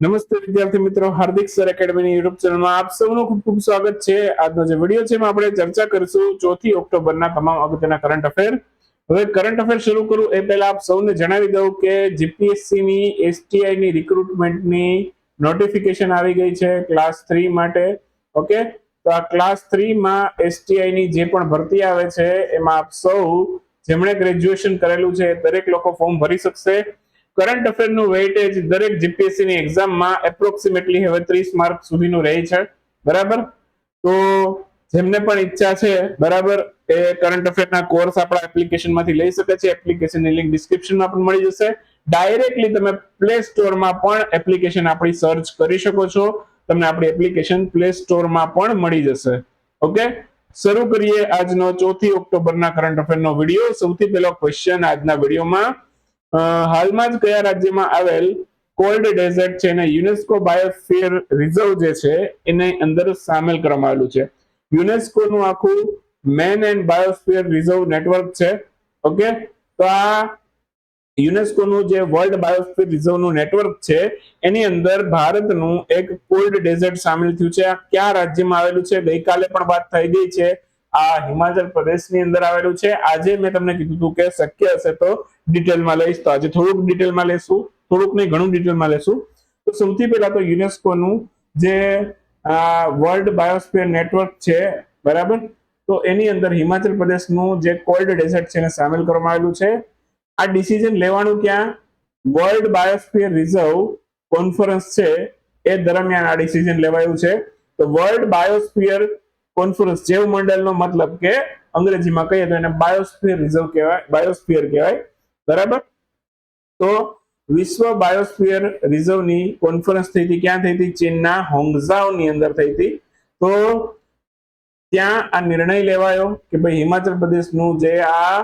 નમસ્તે વિદ્યાર્થી મિત્રો, હાર્દિક સર એકેડમીની યુટ્યુબ ચેનલમાં આપ સૌનું ખૂબ ખૂબ સ્વાગત છે. આજનો જે વીડિયો છે એમાં આપણે ચર્ચા કરીશું ચોથી ઓક્ટોબરના તમામ અગત્યના કરંટ અફેર હવે કરંટ અફેર શરૂ કરું એ પહેલા આપ સૌને જણાવી દઉં કે જીપીએસસીની એસટીઆઈની રિક્રુટમેન્ટની નોટિફિકેશન આવી ગઈ છે ક્લાસ થ્રી માટે. ઓકે તો આ ક્લાસ થ્રીમાં એસટીઆઈની જે પણ ભરતી આવે છે, એમાં આપ સૌ, જેમણે ગ્રેજ્યુએશન કરેલું છે દરેક લોકો ફોર્મ ભરી શકશે. કરંટ અફેરનું વેઇટેજ દરેક જીપીએસસી ની એક્ઝામમાં એપ્રોક્સિમેટલી હવે ત્રીસ માર્ક સુધીનું રહે છે. બરાબર? તો જેમને પણ ઈચ્છા છે, બરાબર, એ કરંટ અફેરના કોર્સ આપણા એપ્લિકેશનમાંથી લઈ શકે છે. એપ્લિકેશનની લિંક ડિસ્ક્રિપ્શનમાં પણ મળી જશે. ડાયરેક્ટલી તમે પ્લે સ્ટોરમાં પણ એપ્લિકેશન આપણી સર્ચ કરી શકો છો. તમને આપણી એપ્લિકેશન પ્લે સ્ટોરમાં પણ મળી જશે. ઓકે શરૂ કરીએ આજનો ચોથી ઓક્ટોબરના કરંટ અફેરનો વીડિયો સૌથી પહેલો ક્વેશ્ચન આજના વિડીયોમાં હાલમાં જ કયા રાજ્યમાં આવેલ કોલ્ડ ડેઝર્ટ છે અને યુનેસ્કો બાયોસ્ફિયર રિઝર્વ જે છે, એને અંદર સામેલ કરવામાં આવેલું છે. યુનેસ્કો નું આખું man and biosphere reserve network છે, ઓકે? તો આ યુનેસ્કો નું જે વર્લ્ડ બાયોસ્ફિયર રિઝર્વનું નેટવર્ક છે, એની અંદર ભારતનું એક કોલ્ડ ડેઝર્ટ સામેલ થયું છે. આ કયા રાજ્યમાં આવેલું છે? ગઈકાલે પણ વાત થઈ ગઈ છે. આ હિમાચલ પ્રદેશની અંદર આવેલું છે. આજે મેં તમને કીધું હતું કે શક્ય હશે તો ડિટેલમાં લઈશ. તો આજે થોડુંક ડિટેલમાં લેશું. થોડુંક નહીં, ઘણું ડિટેલમાં લેશું. તો સૌથી પહેલા તો યુનેસ્કોનું જે વર્લ્ડ બાયોસ્ફિયર નેટવર્ક છે, બરાબર? તો એની અંદર હિમાચલ પ્રદેશનું જે કોલ્ડ ડેઝર્ટ છે એને સામેલ કરવામાં આવેલું છે. આ ડિસિઝન લેવાનું ક્યાં? વર્લ્ડ બાયોસ્ફિયર રિઝર્વ કોન્ફરન્સ છે. એ દરમિયાન આ ડિસિઝન લેવાયું છે. તો વર્લ્ડ બાયોસ્ફિયર કોન્ફરન્સ જેવ મંડળનો મતલબ કે અંગ્રેજીમાં કહીએ તો એને બાયોસ્ફિયર રિઝર્વ કહેવાય બાયોસ્ફિયર કહેવાય. બરાબર? તો વિશ્વ બાયોસ્ફિયર રિઝર્વની કોન્ફરન્સ થઈ હતી. ક્યાં થઈ હતી? ચીનના હોંગઝાઓની અંદર થઈ હતી. તો ત્યાં આ નિર્ણય લેવાયો કે ભાઈ હિમાચલ પ્રદેશનું જે આ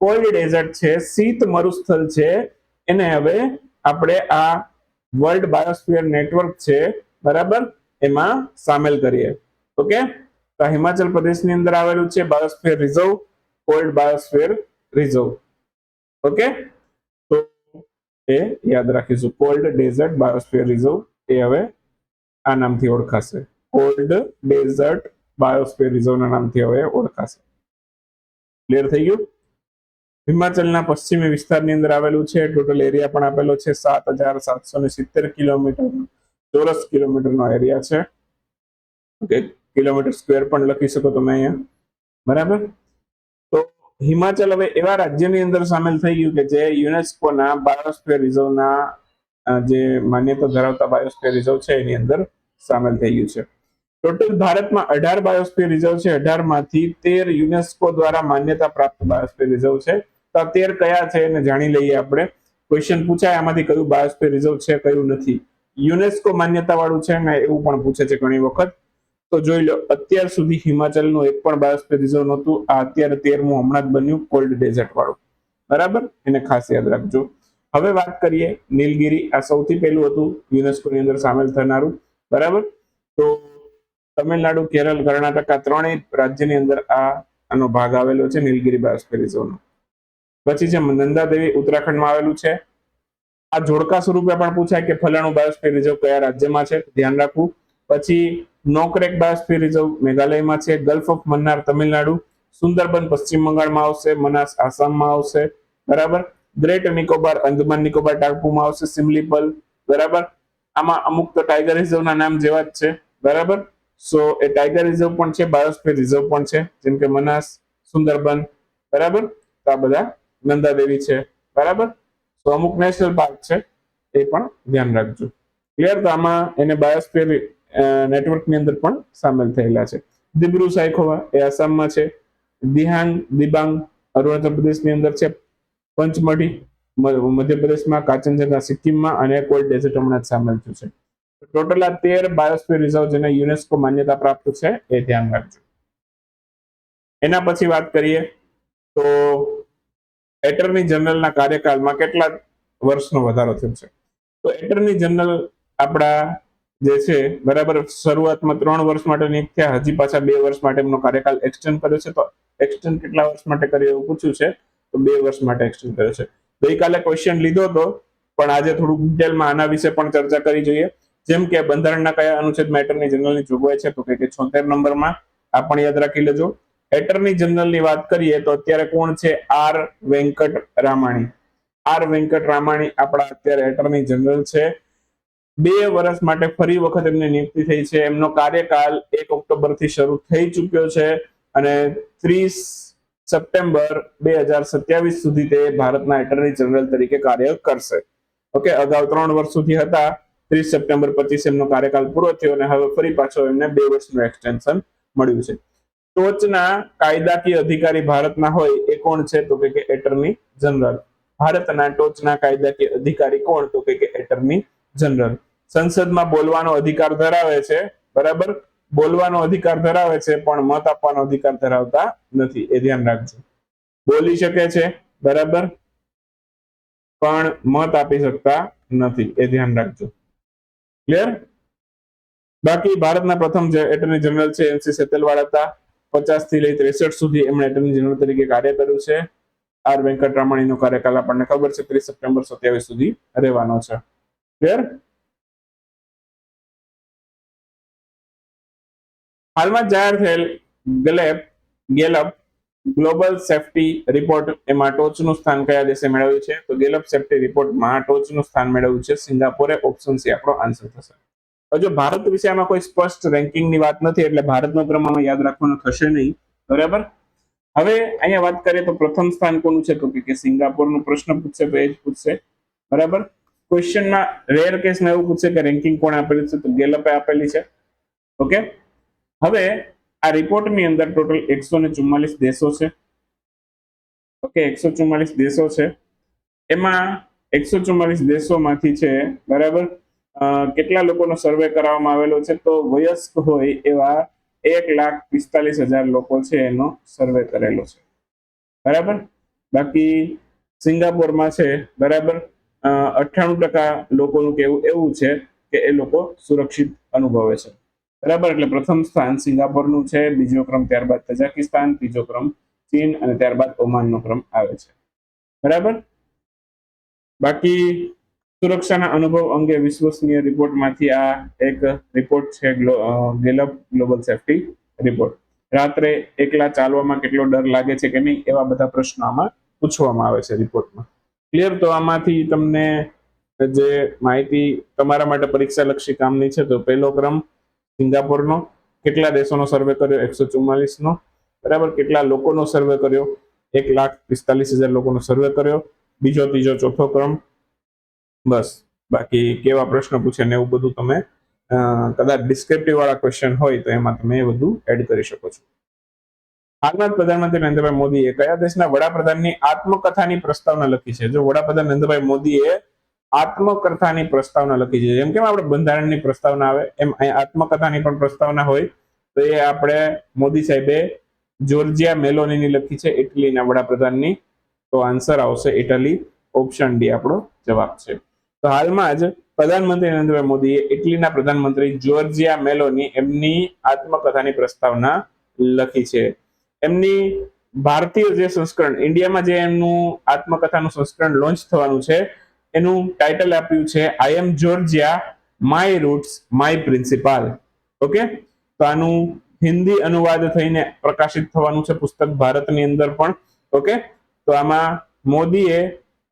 કોલ્ડ ડેઝર્ટ છે, શીત મરુસ્થળ છે, એને હવે આપણે આ વર્લ્ડ બાયોસ્ફિયર નેટવર્ક છે, બરાબર? એમાં સામેલ કરીએ. ઓકે? તો હિમાચલ પ્રદેશની અંદર આવેલું છે biosphere reserve cold biosphere reserve. Okay તો એ યાદ રાખીશું. કોલ્ડ ડેઝર્ટ બાયોસ્ફિયર રિઝર્વ એ હવે આ નામથી ઓળખાશે. કોલ્ડ ડેઝર્ટ બાયોસ્ફિયર રિઝર્વના નામથી હવે ઓળખાશે. ક્લિયર થઈ ગયું? હિમાચલના પશ્ચિમી વિસ્તારની અંદર આવેલું છે. ટોટલ એરિયા પણ આપેલો છે સાત હજાર સાતસો ને સિત્તેર કિલોમીટર. ચોરસ કિલોમીટરનો એરિયા છે. ઓકે કિલોમીટર સ્ક્વેર પણ લખી શકો તમે અહીંયા. બરાબર? હિમાચલ હવે એવા રાજ્યની અંદર સામેલ થઈ ગયું કે જે યુનેસ્કોના બાયોસ્ફિયર રિઝર્વના જે માન્યતા ધરાવતા બાયોસ્ફિયર રિઝર્વ છે એની અંદર સામેલ થઈ ગયું છે. ટોટલ ભારતમાં અઢાર બાયોસ્ફિયર રિઝર્વ છે. અઢારમાંથી તેર યુનેસ્કો દ્વારા માન્યતા પ્રાપ્ત બાયોસ્ફિયર રિઝર્વ છે. તો આ તેર કયા છે એને જાણી લઈએ આપણે. ક્વેશ્ચન પૂછાય આમાંથી કયું બાયોસ્ફિયર રિઝર્વ છે, કયું નથી. યુનેસ્કો માન્યતા વાળું છે ને એવું પણ પૂછે છે ઘણી વખત. તો જોઈ લો, અત્યાર સુધી હિમાચલનું એક પણ બાયોસ્ફિયર રિઝર્વ નહોતું, આ અત્યારે તેરમું હમણાં જ બન્યું કોલ્ડ ડેઝર્ટ વાળું બરાબર? એને ખાસ યાદ રાખજો. હવે વાત કરીએ નીલગિરી, આ સૌથી પહેલું હતું, યુનેસ્કોની અંદર સામેલ થનારું. બરાબર? તો તમિલનાડુ, કેરળ, કર્ણાટક, આ ત્રણેય રાજ્યની અંદર આ, આનો ભાગ આવેલો છે નીલગિરી બાયોસ્ફિયર રિઝર્વનો. પછી છે નંદા દેવી ઉત્તરાખંડમાં આવેલું છે, આ જોડકા સ્વરૂપે પણ પૂછાય કે ફલાણું બાયોસ્ફિયર રિઝર્વ કયા રાજ્યમાં છે? ધ્યાન રાખવું. પછી નોકરેક બાયોસ્ફિયર રિઝર્વ મેઘાલયમાં છે, ગલ્ફ ઓફ મન્નાર તમિલનાડુ, સુંદરબન પશ્ચિમ બંગાળમાં આવશે, મનાસ આસામમાં આવશે, બરાબર? ગ્રેટ નિકોબાર, અંદમાન નિકોબાર, ટાપુમાં આવશે, સિમલીપલ, બરાબર? આમાં અમુક તો ટાઈગર રિઝર્વના નામ જેવા જ છે, બરાબર? સો એ ટાઈગર રિઝર્વ પણ છે બાયોસ્ફિયર રિઝર્વ પણ છે, જેમ કે મનાસ, સુંદરબન, બરાબર? તો આ બધા નંદાદેવી છે, બરાબર? તો અમુક નેશનલ પાર્ક છે, એ પણ ધ્યાન રાખજો. ક્લિયર? તો આમાં એને બાયોસ્ફિયર નેટવર્કની અંદર પણ સામેલ થયેલા છે. દિબ્રુ સાયખોવા એ આસામમાં છે. દિહાંગ, દિબાંગ, અરુણાચલ પ્રદેશની અંદર છે. પંચમઢી મધ્યપ્રદેશમાં, કાંચનજંગા સિક્કિમમાં અને કોલ્ડ ડેઝર્ટ હમણાં જ સામેલ થયું છે. ટોટલ આ તેર બાયોસ્ફિયર રિઝર્વ જેને યુનેસ્કો માન્યતા પ્રાપ્ત છે એ ધ્યાન રાખજો. એના પછી વાત કરીએ તો એટર્ની જનરલના કાર્યકાળમાં કેટલા વર્ષનો વધારો થયો છે? તો એટર્ની જનરલ આપણા જે છે, બરાબર, શરૂઆતમાં ત્રણ વર્ષ માટે નિયુક્ત થયા, હજી પાછા બે વર્ષ માટે એમનો કાર્યકાળ એક્સટેન્ડ કર્યો છે. તો એક્સટેન્ડ કેટલા વર્ષ માટે કર્યો એવું પૂછ્યું છે, તો બે વર્ષ માટે એક્સટેન્ડ કર્યો છે. ગઈકાલે ક્વેશ્ચન લીધો હતો, પણ આજે થોડુંક ડિટેલમાં આના વિશે પણ ચર્ચા કરી જોઈએ. જેમ કે બંધારણના કયા અનુચ્છેદમાં એટર્ની જનરલની જોગવાઈ છે, તો કે છોતેર નંબરમાં, આ પણ યાદ રાખી લેજો. એટર્ની જનરલની વાત કરીએ, તો અત્યારે કોણ છે? આર વેંકટ રામાણી. આર વેંકટ રામાણી આપણા અત્યારે એટર્ની જનરલ છે. બે વર્ષ માટે ફરી વખત એમની નિયુક્તિ થઈ છે. એમનો કાર્યકાલ એક ઓક્ટોબરથી શરૂ થઈ ચુક્યો છે અને ત્રીસ સપ્ટેમ્બર બે હજાર સત્યાવીસ સુધી તે ભારતના એટર્ની જનરલ તરીકે કાર્ય કરશે. ઓકે, અગાઉ ત્રણ વર્ષ સુધી હતા. ત્રીસ સપ્ટેમ્બર પચીસ એમનો કાર્યકાલ પૂરો થયો અને હવે ફરી પાછો એમને બે વર્ષનું એક્સટેન્શન મળ્યું છે. ટોચના કાયદાકીય અધિકારી ભારતના હોય એ કોણ છે? તો કે એટર્ની જનરલ. ભારતના ટોચના કાયદાકીય અધિકારી કોણ? તો કે એટર્ની જનરલ. સંસદમાં બોલવાનો અધિકાર ધરાવે છે, બરાબર? બોલવાનો અધિકાર ધરાવે છે, પણ મત આપવાનો અધિકાર ધરાવતા નથી. એ ધ્યાન રાખજો. બોલી શકે છે, બરાબર? પણ મત આપી શકતા નથી. એ ધ્યાન રાખજો. ક્લિયર બાકી ભારતના પ્રથમ એટર્ની જનરલ છે એમસી સેતલવાડ હતા. પચાસથી લઈ ત્રેસઠ સુધી એમણે એટર્ની જનરલ તરીકે કાર્ય કર્યું છે. આર વેંકટરામણીનો કાર્યકાલ આપણને ખબર છે, ત્રીસ સપ્ટેમ્બર સત્યાવીસ સુધી રહેવાનો છે. ક્લિયર હાલમાં જાહેર થયેલ Gallup Gallup global safety report એમાં ટોચનું સ્થાન કયા દેશે મેળવ્યું છે? તો ગેલપ સેફટી રિપોર્ટમાં ટોચનું સ્થાન મેળવ્યું છે સિંગાપોરે. ઓપ્શન સી આપણો આન્સર થશે. હજુ ભારત વિશે આમાં કોઈ સ્પષ્ટ રેન્કિંગની વાત નથી એટલે ભારતનો ક્રમ આમાં યાદ રાખવાનો થશે નહીં. બરાબર? હવે અહીંયા વાત કરીએ તો પ્રથમ સ્થાન કોનું છે? તો કે સિંગાપોરનો પ્રશ્ન પૂછશે તો એ જ પૂછશે. બરાબર? ક્વેશ્ચનમાં રેર કેસમાં એવું પૂછશે કે રેન્કિંગ કોણ આપેલું છે? તો ગેલપે આપેલી છે. ઓકે હવે આ રિપોર્ટની અંદર ટોટલ એકસો ને ચુમ્માલીસ દેશો છે. ઓકે એકસો ચુમ્માલીસ દેશો છે. એમાં એકસો ચુમ્માલીસ દેશોમાંથી છે, બરાબર? કેટલા લોકોનો સર્વે કરવામાં આવેલો છે? તો વયસ્ક હોય એવા એક લાખ પિસ્તાલીસ હજાર લોકો છે એનો સર્વે કરેલો છે. બરાબર? બાકી સિંગાપોરમાં છે, બરાબર? અઠ્ઠાણું ટકા લોકોનું કહેવું એવું છે કે એ લોકો સુરક્ષિત અનુભવે છે. બરાબર? એટલે પ્રથમ સ્થાન સિંગાપોરનું છે, બીજો ક્રમ ત્યારબાદ તજાકિસ્તાન, ત્રીજો ક્રમ ચીન અને ત્યારબાદ ઓમાનનો ક્રમ આવે છે. બરાબર? બાકી સુરક્ષાના અનુભવ અંગે વિશ્વસનીય રિપોર્ટમાંથી આ એક રિપોર્ટ છે ગેલપ ગ્લોબલ સેફટી રિપોર્ટ. રાત્રે એકલા ચાલવામાં કેટલો ડર લાગે છે કે નહીં એવા બધા પ્રશ્નો આમાં પૂછવામાં આવે છે રિપોર્ટમાં. ક્લિયર તો આમાંથી તમને જે માહિતી તમારા માટે પરીક્ષા લક્ષી કામની છે, તો પહેલો ક્રમ સિંગાપોરનો. કેટલા દેશોનો સર્વે કર્યો? એકસો ચુમ્માલીસનો. બરાબર? કેટલા લોકોનો સર્વે કર્યો? એક લાખ પિસ્તાલીસ હજાર લોકોનો સર્વે કર્યો. બીજો, ત્રીજો, ચોથો ક્રમ. બસ. બાકી કેવા પ્રશ્ન પૂછે ને એવું બધું તમે કદાચ ડિસ્ક્રિપ્ટિવ વાળા ક્વેશ્ચન હોય તો એમાં તમે એ બધું એડ કરી શકો છો. હાલમાં પ્રધાનમંત્રી નરેન્દ્રભાઈ મોદીએ કયા દેશના વડાપ્રધાનની આત્મકથાની પ્રસ્તાવના લખી છે? જો વડાપ્રધાન નરેન્દ્રભાઈ મોદીએ આત્મકથાની પ્રસ્તાવના લખી છે, જેમ કેમ આપણે બંધારણની પ્રસ્તાવના આવે? એમ આત્મકથાની પણ પ્રસ્તાવના હોય. તો એ આપણે મોદી સાહેબે જોર્જિયા મેલોનીની લખી છે, ઇટલીના વડાપ્રધાનની. તો આન્સર આવશે ઇટલી, ઓપ્શન ડી આપણો જવાબ છે. તો હાલમાં જ પ્રધાનમંત્રી નરેન્દ્રભાઈ મોદીએ ઇટલીના પ્રધાનમંત્રી જોર્જિયા મેલોની એમની આત્મકથાની પ્રસ્તાવના લખી છે. એમની ભારતીય જે સંસ્કરણ, ઇન્ડિયામાં જે એમનું આત્મકથાનું સંસ્કરણ લોન્ચ થવાનું છે, એનું ટાઇટલ આપ્યું છે I am Georgia my roots my principal okay તો આનું હિન્દી અનુવાદ થઈને પ્રકાશિત થવાનું છે પુસ્તક ભારતની અંદર પણ. ઓકે તો આમાં મોદીએ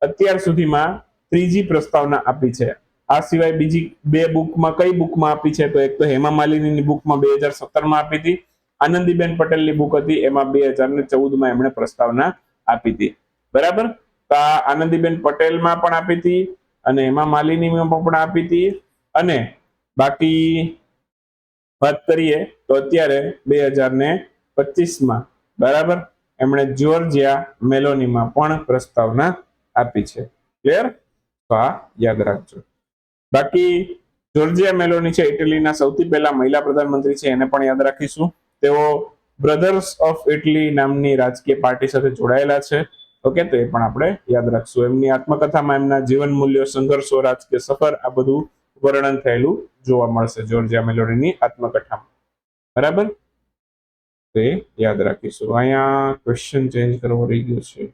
અત્યાર સુધીમાં ત્રીજી પ્રસ્તાવના આપી છે. આ સિવાય બીજી બે બુકમાં કઈ બુકમાં આપી છે? તો એક તો હેમા માલિનીની બુકમાં બે હજાર સત્તરમાં આપી હતી. આનંદીબેન પટેલની બુક હતી, એમાં બે હજાર ને ચૌદમાં એમણે પ્રસ્તાવના આપી હતી. બરાબર? તો આનંદીબેન પટેલમાં પણ આપી હતી અને એમાં માલિનીમાં પણ આપી હતી. અને બાકી વાત કરીએ તો અત્યારે બે હજાર ને પચીસમાં, બરાબર? એમણે જ્યોર્જિયા મેલોનીમાં પણ પ્રસ્તાવના આપી છે. ક્લિયર? તો આ યાદ રાખજો. બાકી જોર્જિયા મેલોની છે, ઇટલીના સૌથી પહેલા મહિલા પ્રધાનમંત્રી છે, એને પણ યાદ રાખીશું. તેઓ બ્રધર્સ ઓફ ઇટલી નામની રાજકીય પાર્ટી સાથે જોડાયેલા છે. ઓકે તો એ પણ આપણે યાદ રાખશું. એમની આત્મકથામાં એમના જીવન મૂલ્યો, સંઘર્ષો, રાજકીય સફર, આ બધું વર્ણન થયેલું જોવા મળશે જોર્જિયા મેલોડીની આત્મકથામાં. બરાબર? તે યાદ રાખીશું. અહીંયા ક્વેશ્ચન ચેન્જ કરવો રહી ગયો છે.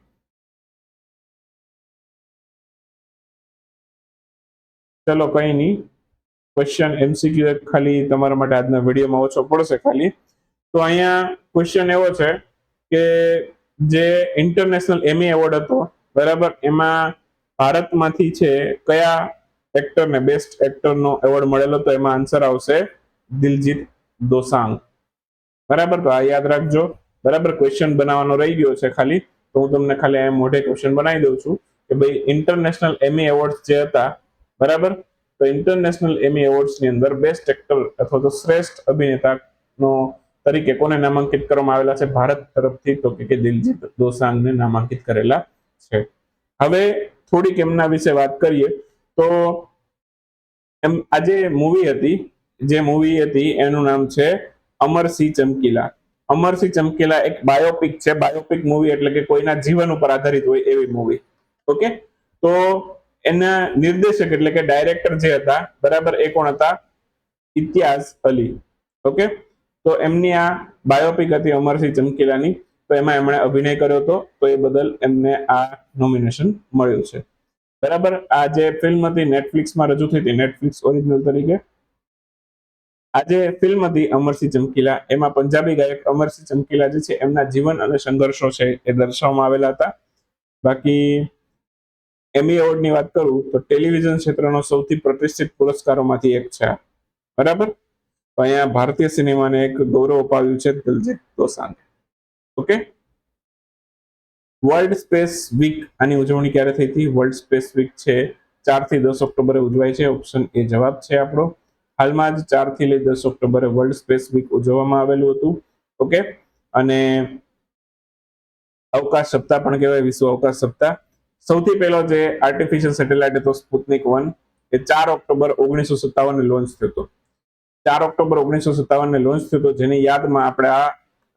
ચલો, કઈ નહીં. ક્વેશ્ચન એમસીક્યુ ખાલી તમારા માટે આજના વિડીયોમાં ઓછો પડશે ખાલી. તો અહીંયા ક્વેશ્ચન એવો છે કે જે ઇન્ટરનેશનલ એમી એવોર્ડ હતો, બરાબર? એમાં ભારતમાંથી છે કયા એક્ટરને બેસ્ટ એક્ટરનો એવોર્ડ મળેલો? તો એમાં આન્સર આવશે દિલજીત દોસાંગ. બરાબર? તો આ યાદ રાખજો. બરાબર? ક્વેશ્ચન બનાવવાનો રહી ગયો છે ખાલી. તો હું તમને ખાલી અહીંયા મોઢે ક્વેશ્ચન બનાવી દઉં છું કે ભાઈ ઇન્ટરનેશનલ એમી એવોર્ડ જે હતા, બરાબર? તો ઇન્ટરનેશનલ એમી એવોર્ડ્સની અંદર બેસ્ટ એક્ટર અથવા તો શ્રેષ્ઠ અભિનેતાનો તરીકે કોને નામાંકિત કરવામાં આવેલા છે? ભારત તરફથી, તો કે દિલજીત દોસાંગને નામાંકિત કરેલા છે. હવે થોડીક એમના વિશે વાત કરીએ, તો એમ આજે મૂવી હતી, જે મૂવી હતી એનું નામ છે અમરસિંહ ચમકીલા. અમરસિંહ ચમકીલા એક બાયોપિક છે. બાયોપિક મૂવી એટલે કે કોઈના જીવન ઉપર આધારિત હોય એવી મૂવી ઓકે? તો એના નિર્દેશક એટલે કે ડાયરેક્ટર જે હતા, બરાબર એ કોણ હતા? ઇતિહાસ અલી. ઓકે? તો એમની આ બાયોપિક હતી અમરસિંહ ચમકીલાની. તો એમાં એમણે અભિનય કર્યો હતો. તો એ બદલ એમને આ નોમિનેશન મળ્યું છે. બરાબર? આ જે ફિલ્મ હતી નેટફ્લિક્સમાં રજૂ થઈ હતી, નેટફ્લિક્સ ઓરિજિનલ તરીકે. આ જે ફિલ્મ હતી અમરસિંહ ચમકીલા, એમાં પંજાબી ગાયક અમરસિંહ ચમકીલા જે છે, એમના જીવન અને સંઘર્ષો છે એ દર્શાવવામાં આવેલા હતા. બાકી એમી એવોર્ડની વાત કરું, તો ટેલિવિઝન ક્ષેત્રનો સૌથી પ્રતિષ્ઠિત પુરસ્કારોમાંથી એક છે બરાબર? તો અહીંયા ભારતીય સિનેમાને એક ગૌરવ અપાવ્યું છે Diljit Dosanjh okay? World space week આની ઉજવણી ક્યારે થઈ હતી? વર્લ્ડ સ્પેસ વીક છે ચારથી દસ ઓક્ટોબરે ઉજવાય છે. ઓપ્શન એ જવાબ છે આપણો. હાલમાં જ ચારથી લઈ દસ ઓક્ટોબરે વર્લ્ડ સ્પેસ વીક ઉજવવામાં આવેલું હતું. ઓકે? અને અવકાશ સપ્તાહ પણ કહેવાય, વિશ્વ અવકાશ સપ્તાહ. સૌથી પહેલો જે આર્ટિફિશિયલ સેટેલાઇટ હતો સ્પુતનિક વન એ ચાર ઓક્ટોબર ઓગણીસો સત્તાવન લોન્ચ થયો હતો. ચાર ઓક્ટોબર ઓગણીસો સત્તાવન લોન્ચ થયો હતો, જેની યાદમાં આપણે આ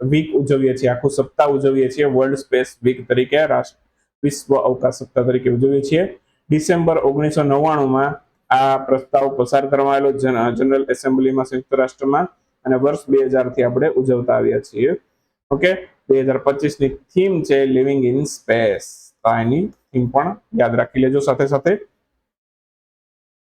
વીક ઉજવીએ છીએ, આખું સપ્તાહ ઉજવીએ છીએ વર્લ્ડ સ્પેસ વીક તરીકે, રાષ્ટ્ર વિશ્વ અવકાશ સપ્તાહ તરીકે ઉજવીએ છીએ. ડિસેમ્બર ઓગણીસો નવ્વાણુંમાં આ પ્રસ્તાવ પસાર કરવામાં આવેલો જનરલ એસેમ્બલીમાં સંયુક્ત રાષ્ટ્રમાં, અને વર્ષ બેથી આપણે ઉજવતા આવ્યા છીએ. ઓકે? બે હજાર પચીસની થીમ છે લિવિંગ ઇન સ્પેસ એની થીમ પણ યાદ રાખી લેજો સાથે સાથે.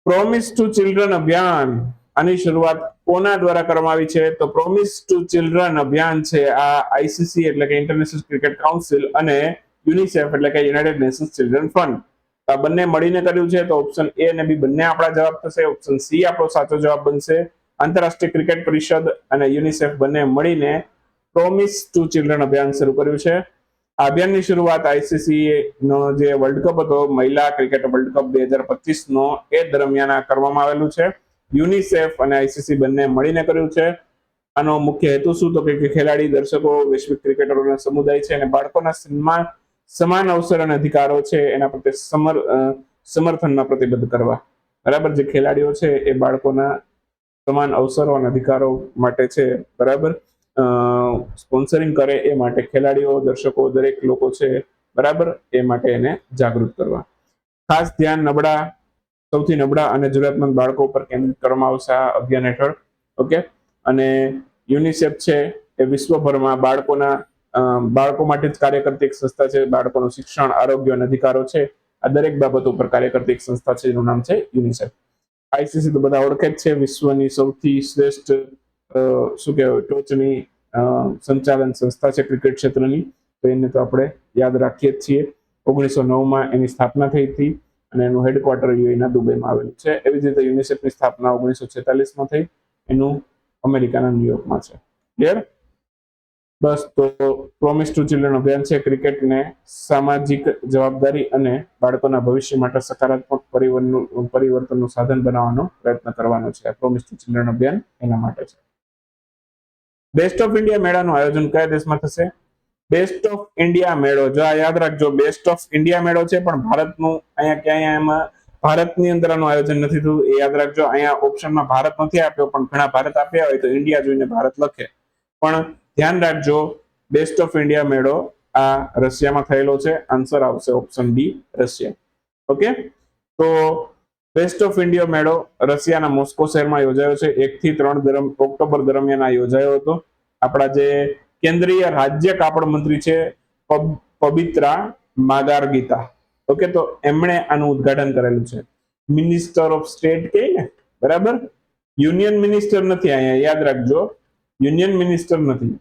પ્રોમિસ ટુ ચિલ્ડ્રન અભિયાન. આની શરૂઆત કોના દ્વારા કરવામાં આવી છે. તો પ્રોમિસ ટુ ચિલ્ડ્રન અભિયાન છે આ આઈસીસી એટલે કે ઇન્ટરનેશનલ ક્રિકેટ કાઉન્સિલ અને યુનિસેફ એટલે કે યુનાઇટેડ નેશન્સ ચિલ્ડ્રન ફંડ આ બંને મળીને કર્યું છે. તો ઓપ્શન એ અને બી બંને આપણા જવાબ થશે. ઓપ્શન સી આપણો સાચો જવાબ બનશે. આંતરરાષ્ટ્રીય ક્રિકેટ પરિષદ અને યુનિસેફ બંને મળીને પ્રોમિસ ટુ ચિલ્ડ્રન અભિયાન શરૂ કર્યું છે. આ અભિયાનની શરૂઆત આઈસીસી નો જે વર્લ્ડ કપ હતો, મહિલા ક્રિકેટ વર્લ્ડ કપ બે હજાર પચીસ નો એ દરમિયાન કરવામાં આવેલું છે. યુનિસેફ અને આઈસીસી બંને મળીને કર્યું છે. આનો મુખ્ય હેતુ શું? તો કે ખેલાડી, દર્શકો, વૈશ્વિક ક્રિકેટરોના સમુદાય છે અને બાળકોના સન્માન, સમાન અવસર અને અધિકારો છે એના પ્રત્યે સમર સમર્થનમાં પ્રતિબદ્ધ કરવા. બરાબર? જે ખેલાડીઓ છે એ બાળકોના સમાન અવસરો અને અધિકારો માટે છે. બરાબર? સ્પોન્સરિંગ કરે એ માટે ખેલાડીઓ, દર્શકો, દરેક લોકો છે. બરાબર? એ માટે એને જાગૃત કરવા. ખાસ ધ્યાન નબળા સૌથી નબળા અને જરૂરિયાતમંદ બાળકો ઉપર કેન્દ્રિત કરવામાં આવશે આ અભિયાન હેઠળ? ઓકે અને યુનિસેફ છે એ વિશ્વભરમાં બાળકોના બાળકો માટે જ કાર્ય કરતી એક સંસ્થા છે. બાળકોનું શિક્ષણ, આરોગ્ય અને અધિકારો છે. આ દરેક બાબતો ઉપર કાર્ય કરતી એક સંસ્થા છે. એનું નામ છે યુનિસેફ. આઈસીસી તો બધા ઓળખે જ છે. વિશ્વની સૌથી શ્રેષ્ઠ શું કહેવાય, ટોચની સંચાલન સંસ્થા છે ક્રિકેટ ક્ષેત્રની. તો એને તો આપણે યાદ રાખીએ જ છીએ. ઓગણીસો નવમાં એની સ્થાપના થઈ હતી. અને એનું હેડક્વાર્ટર યુએના દુબઈમાં આવેલું છે. એવી જ રીતે યુનિસેફની સ્થાપના ઓગણીસો છેતાલીસમાં થઈ. એનું અમેરિકાના ન્યુયોર્કમાં છે. ક્લિયર બસ, તો પ્રોમિસ ટુ ચિલ્ડ્રન અભિયાન છે. ક્રિકેટને સામાજિક જવાબદારી અને બાળકોના ભવિષ્ય માટે સકારાત્મક પરિવર્તનનું પરિવર્તનનું સાધન બનાવવાનો પ્રયત્ન કરવાનો છે. પ્રોમિસ ટુ ચિલ્ડ્રન અભિયાન એના માટે છે. બેસ્ટ ઓફ ઇન્ડિયા મેળાનું આયોજન કયા દેશમાં થશે? બેસ્ટ ઓફ ઇન્ડિયા મેળો. જો આ યાદ રાખજો બેસ્ટ ઓફ ઇન્ડિયા મેળો છે, પણ ભારતનું અહીંયા ક્યાંય એમાં ભારતની અંદર આયોજન નથી થયું. એ યાદ રાખજો, અહીંયા ઓપ્શનમાં ભારત નથી આપ્યો, પણ ઘણા ભારત આપ્યા હોય તો ઇન્ડિયા જોઈને ભારત લખે. પણ ધ્યાન રાખજો બેસ્ટ ઓફ ઇન્ડિયા મેળો આ રશિયામાં થયેલો છે. આન્સર આવશે ઓપ્શન બી રશિયા. ઓકે તો બેસ્ટ ઓફ ઇન્ડિયા મેળો રશિયાના મોસ્કો શહેરમાં યોજાયો છે. એક થી ત્રણ ઓક્ટોબર દરમિયાન આ યોજાયો હતો. આપણા જે કેન્દ્રીય રાજ્ય કાપડ મંત્રી છે પવિત્રા માગાર ગીતા ઓકે, તો એમણે આનું ઉદ્ઘાટન કરેલું છે. મિનિસ્ટર ઓફ સ્ટેટ કે ને બરાબર? યુનિયન મિનિસ્ટર નથી અહીંયા, યાદ રાખજો. યુનિયન મિનિસ્ટર નથી.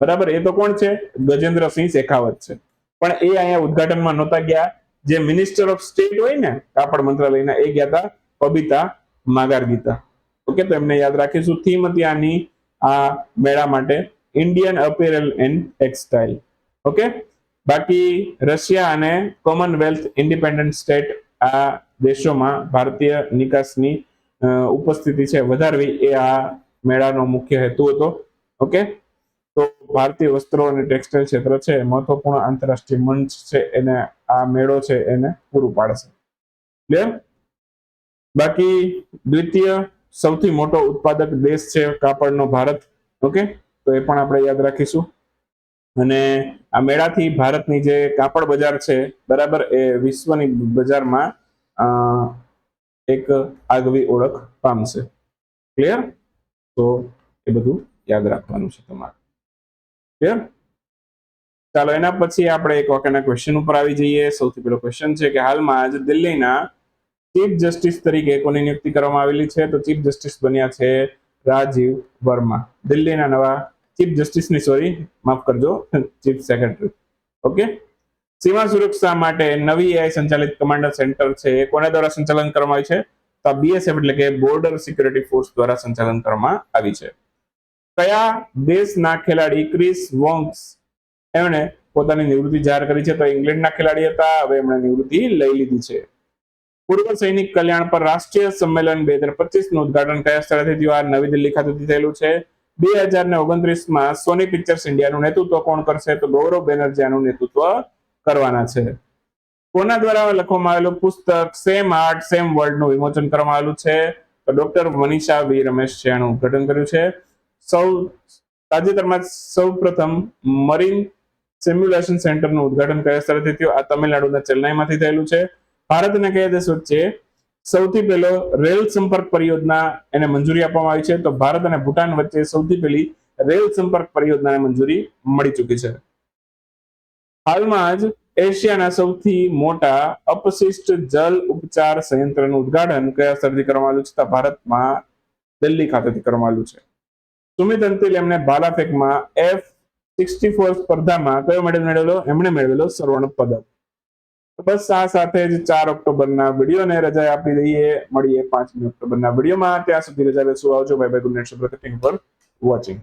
બરાબર? એ તો કોણ છે? ગજેન્દ્રસિંહ શેખાવત છે. પણ એ અહીંયા ઉદઘાટનમાં નહોતા ગયા. જે મિનિસ્ટર ઓફ સ્ટેટ હોય ને, કાપડ મંત્રાલયના, એ ગયા હતા પબિતા માગાર ગીતા ઓકે, તો એમને યાદ રાખીશું. થીમ હતી આની આ મેળા માટે. Indian apparel and textile okay બાકી રશિયા અને કોમનવેલ્થ ઇન્ડિપેન્ડન્ટ સ્ટેટ આ દેશોમાં ભારતીય નિકાસની ઉપસ્થિતિ છે વધારવી એ આ મેળાનો મુખ્ય હેતુ હતો. ઓકે તો ભારતીય વસ્ત્રો અને ટેક્સટાઇલ ક્ષેત્ર છે મહત્વપૂર્ણ આંતરરાષ્ટ્રીય મંચ છે એને આ મેળો છે એને પૂરું પાડશે. ક્લિયર બાકી દ્વિતીય સૌથી મોટો ઉત્પાદક દેશ છે કાપડનો ભારત. ઓકે તો એ પણ આપણે યાદ રાખીશું. અને આ મેળાથી ભારતની જે કાપડ બજાર છે, બરાબર, એ વિશ્વની બજારમાં એક આગવી ઓળખ પામશે. ક્લિયર તો એ બધું યાદ રાખવાનું છે તમારે. ક્લિયર ચાલો, એના પછી આપણે એક વાક્યના ક્વેશ્ચન ઉપર આવી જઈએ. સૌથી પહેલો ક્વેશ્ચન છે કે હાલમાં આજે દિલ્હીના ચીફ જસ્ટિસ તરીકે કોની નિયુક્તિ કરવામાં આવેલી છે? તો ચીફ જસ્ટિસ બન્યા છે રાજીવ વર્મા. દિલ્હીના નવા ચીફ જસ્ટિસની સોરી માફ કરજો ચીફ સેક્રેટરી ઓકે સીમા સુરક્ષા માટે નવી એઆઈ સંચાલિત કમાન્ડર સેન્ટર છે, એ કોના દ્વારા સંચાલન કરવામાં આવી છે? તો બીએસએફ એટલે કે બોર્ડર સિક્યુરિટી ફોર્સ દ્વારા સંચાલન કરવામાં આવી છે. કયા દેશના ખેલાડી ક્રિસ વોંગ્સ, એમણે પોતાની નિવૃત્તિ જાહેર કરી છે? તો ઇંગ્લેન્ડના ખેલાડી હતા, હવે એમણે નિવૃત્તિ લઈ લીધી છે. પૂર્વ સૈનિક કલ્યાણ પર રાષ્ટ્રીય સંમેલન બે હજાર પચીસનું ઉદઘાટન કયા સ્થળેથી થયું? આ નવી દિલ્હી ખાતે થયેલું છે. બે હજાર ને ઓગણત્રીસમાં સોની પિક્ચર્સ ઇન્ડિયાનું નેતૃત્વ કોણ કરશે? તો ગૌરવ બેનર્જી આનું નેતૃત્વ કરવાના છે. કોના દ્વારા લખવામાં આવેલું પુસ્તક સેમ આર્ટ સેમ વર્લ્ડનું વિમોચન કરવામાં આવેલું છે? તો ડોક્ટર મનીષા વી. રમેશ છે આનું ઉદ્ઘાટન કર્યું છે. સૌ, તાજેતરમાં સૌ પ્રથમ મરીન સિમ્યુલેશન સેન્ટરનું ઉદ્ઘાટન કયા સ્થળેથી થયું? આ તમિલનાડુના ચેન્નાઈમાંથી થયેલું છે. ભારત અને કયા દેશ વચ્ચે સૌથી પહેલો રેલ સંપર્ક પરિયોજના એને મંજૂરી આપવામાં આવી છે. તો ભારત અને ભૂટાન વચ્ચે સૌથી પહેલી રેલ સંપર્ક પરિયોજનાને મંજૂરી મળી ચૂકી છે. હાલમાં જ એશિયાના સૌથી મોટા અપશિષ્ટ જલ ઉપચાર સંયંત્રનું ઉદ્ઘાટન કયા સ્થળથી કરવામાં આવ્યું છે? તો ભારતમાં દિલ્હી ખાતેથી કરવામાં આવ્યું છે. સુમિત અંતિલ એમને ભાલા ફેંકમાં એફ સિક્સટી ફોર સ્પર્ધામાં કયો મેડલ મેળવેલો? એમણે મેળવેલો સ્વર્ણ પદક. બસ આ સાથે જ ચાર ઓક્ટોબરના વિડીયોને રજા આપી દઈએ. મળીએ પાંચમી ઓક્ટોબરના વિડીયોમાં. ત્યાં સુધી રજા લેશું. આવજો. Bye bye. Good night. શુભ વોચિંગ